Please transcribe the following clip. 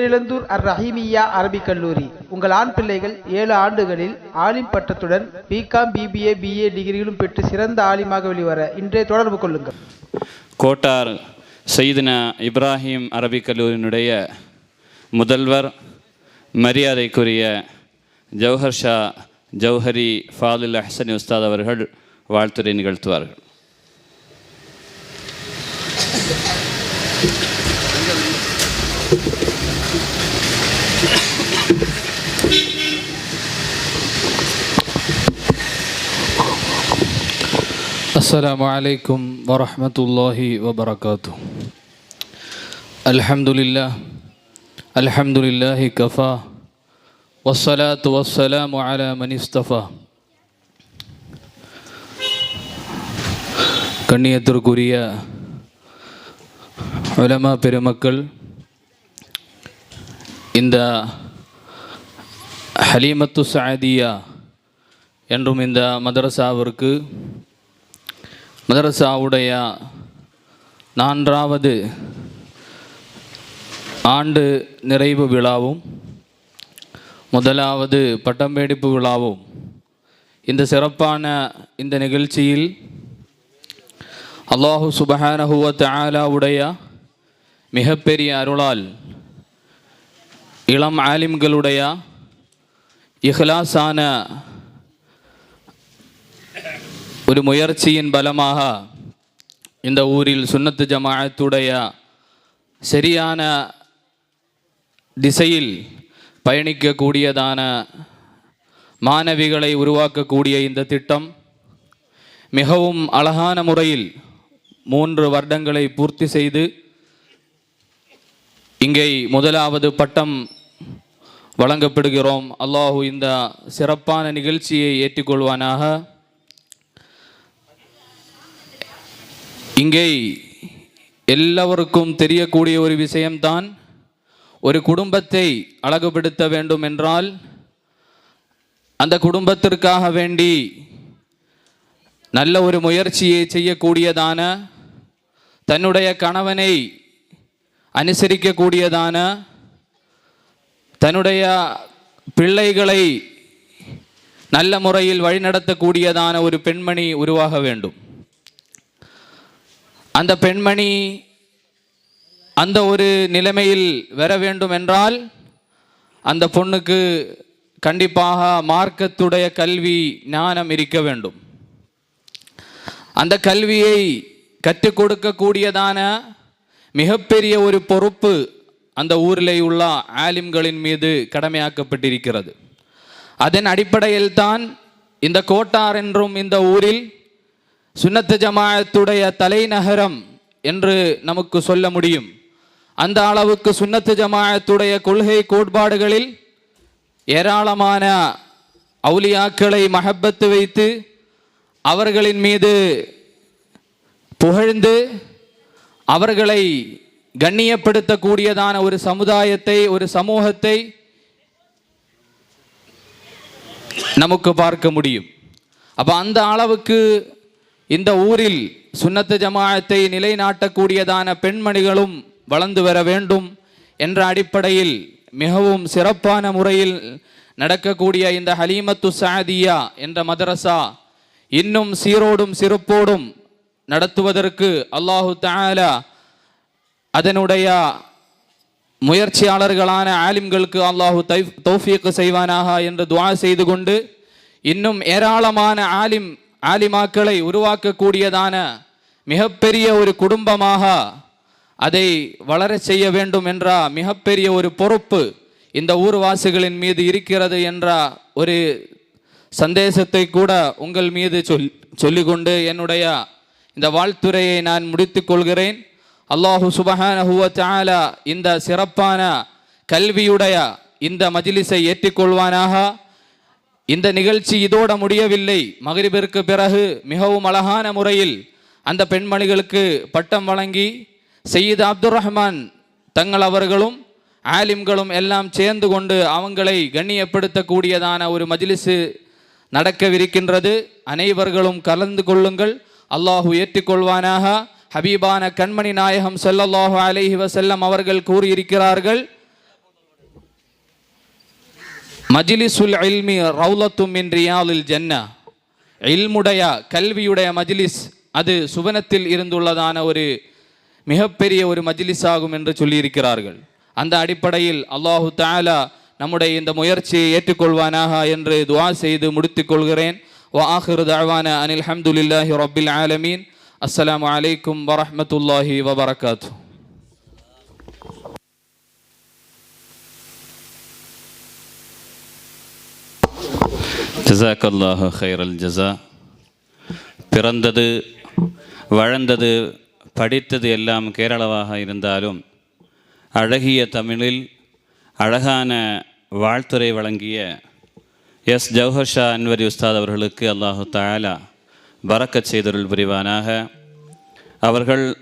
பேரிழந்தூர் அர் ரஹீமியா அரபிக் கல்லூரி. உங்கள் ஆண் பிள்ளைகள் ஏழு ஆண்டுகளில் ஆலிம் பட்டத்துடன் பிகாம் பிபிஏ பிஏ டிகிரிகளும் பெற்று சிறந்த ஆலிமாக வெளிவர இன்றே தொடர்பு கொள்ளுங்கள். கோட்டார் சைதுனா இப்ராஹிம் அரபிக் கல்லூரியினுடைய முதல்வர் மரியாதைக்குரிய ஜவஹர் ஷா ஜௌஹரி ஃபாதில் அஹ்சனி உஸ்தாத் அவர்கள் வாழ்த்துரை நிகழ்த்துவார்கள். السلام عليكم ورحمة الله وبركاته الحمد لله الحمد لله كفى والصلاة والسلام على من اصطفى கண்ணியத்திற்குரிய உலமா பெருமக்கள் இந்த ஹலீமத்து சாதியா என்றும் இந்த மதரசாவிற்கு மதரசாவுடைய நான்காவது ஆண்டு நிறைவு விழாவும் முதலாவது பட்டமேடிப்பு விழாவும் இந்த சிறப்பான இந்த நிகழ்ச்சியில் அல்லாஹு சுபஹானஹுவ தஆலாவுடைய மிகப்பெரிய அருளால் இளம் ஆலிம்களுடைய இஹ்லாஸான ஒரு முயற்சியின் பலமாக இந்த ஊரில் சுன்னத்து ஜமாத்துடைய சரியான திசையில் பயணிக்கக்கூடியதான மாணவிகளை உருவாக்கக்கூடிய இந்த திட்டம் மிகவும் அழகான முறையில் மூன்று வருடங்களை பூர்த்தி செய்து இங்கே முதலாவது பட்டம் வழங்கப்படுகிறோம். அல்லாஹூ இந்த சிறப்பான நிகழ்ச்சியை ஏற்றிக்கொள்வானாக. இங்கே எல்லோருக்கும் தெரியக்கூடிய ஒரு விஷயம்தான் ஒரு குடும்பத்தை அழகுபடுத்த வேண்டும் என்றால் அந்த குடும்பத்திற்காக வேண்டி நல்ல ஒரு முயற்சியை செய்யக்கூடியதான தன்னுடைய கணவனை அனுசரிக்கக்கூடியதான தன்னுடைய பிள்ளைகளை நல்ல முறையில் வழிநடத்தக்கூடியதான ஒரு பெண்மணி உருவாக வேண்டும். அந்த பெண்மணி அந்த ஒரு நிலைமையில் வர வேண்டும் என்றால் அந்த பொண்ணுக்கு கண்டிப்பாக மார்க்கத்துடைய கல்வி ஞானம் இருக்க வேண்டும். அந்த கல்வியை கற்றுக் கொடுக்கக்கூடியதான மிகப்பெரிய ஒரு பொறுப்பு அந்த ஊரிலே உள்ள ஆலிம்களின் மீது கடமையாக்கப்பட்டிருக்கிறது. அதன் அடிப்படையில் தான் இந்த கோட்டார் என்றும் இந்த ஊரில் சுன்னத்து ஜமாயத்துடைய தலைநகரம் என்று நமக்கு சொல்ல முடியும். அந்த அளவுக்கு சுன்னத்து ஜமாயத்துடைய கொள்கை கோட்பாடுகளில் ஏராளமான அவுலியாக்களை மஹப்பத்து வைத்து அவர்களின் மீது புகழ்ந்து அவர்களை கண்ணியப்படுத்தக்கூடியதான ஒரு சமுதாயத்தை ஒரு சமூகத்தை நமக்கு பார்க்க முடியும். அப்போ அந்த அளவுக்கு இந்த ஊரில் சுன்னத்து ஜமாயத்தை நிலைநாட்டக்கூடியதான பெண்மணிகளும் வளர்ந்து வர வேண்டும் என்ற அடிப்படையில் மிகவும் சிறப்பான முறையில் நடக்கக்கூடிய இந்த ஹலீமத்து சாதியா என்ற மதரசா இன்னும் சீரோடும் சிறப்போடும் நடத்துவதற்கு அல்லாஹு தாலா அதனுடைய முயற்சியாளர்களான ஆலிம்களுக்கு அல்லாஹு தை தௌஃபீக் செய்வானாக என்று துவா செய்து கொண்டு இன்னும் ஏராளமான ஆலிம் ஆலிமாக்களை உருவாக்கக்கூடியதான மிகப்பெரிய ஒரு குடும்பமாக அதை வளர செய்ய வேண்டும் என்ற மிகப்பெரிய ஒரு பொறுப்பு இந்த ஊர்வாசிகளின் மீது இருக்கிறது என்ற ஒரு சந்தேசத்தை கூட உங்கள் மீது சொல் சொல்லிக்கொண்டு என்னுடைய இந்த வாழ்த்துரையை நான் முடித்துக் கொள்கிறேன். அல்லாஹு சுபஹான ஹுவத்தாலா இந்த சிறப்பான கல்வியுடைய இந்த மஜிலிஸை ஏற்றிக்கொள்வானாக. இந்த நிகழ்ச்சி இதோட முடியவில்லை. மகரிபிற்கு பிறகு மிகவும் அழகான முறையில் அந்த பெண்மணிகளுக்கு பட்டம் வழங்கி சையீத் அப்துர் ரஹ்மான் தங்கள் அவர்களும் ஆலிம்களும் எல்லாம் சேர்ந்து கொண்டு அவங்களை கண்ணியப்படுத்தக்கூடியதான ஒரு மஜிலிசு நடக்கவிருக்கின்றது. அனைவர்களும் கலந்து கொள்ளுங்கள். அல்லாஹு ஏற்றுக்கொள்வானாக. ஹபீபான கண்மணி நாயகம் செல்லல்லாஹு அலைஹி வசல்லம் அவர்கள் கூறியிருக்கிறார்கள் மஜிலிசுல் இல்மி ரவுலத்தும் மின் ரியாலில் ஜன்னா. இல்முடைய கல்வியுடைய மஜ்லிஸ் அது சுவனத்தில் இருந்துள்ளதான ஒரு மிகப்பெரிய ஒரு மஜ்லிஸ் ஆகும் என்று சொல்லியிருக்கிறார்கள். அந்த அடிப்படையில் அல்லாஹு தாலா நம்முடைய இந்த முயற்சியை ஏற்றுக்கொள்வானாக என்று துவா செய்து முடித்துக் கொள்கிறேன். வாஹிரு ஆஹிரு அனில் ஹம்துலில்லாஹி ரபில் ஆலமீன். அஸ்ஸலாமு அலைக்கும் வரஹ்மத்துல்லாஹி வபரகாத்துஹு ஜசாக்கல்லாஹு ஹைரல் ஜசா பிறந்தது வளர்ந்தது படித்தது எல்லாம் கேரளவாக இருந்தாலும் அழகிய தமிழில் அழகான வாழ்த்துறை வழங்கிய எஸ். ஜவஹர் ஷா அன்வரி உஸ்தாத் அவர்களுக்கு அல்லாஹு தாலா வரக்கச் செய்தருள் புரிவானாக. அவர்கள்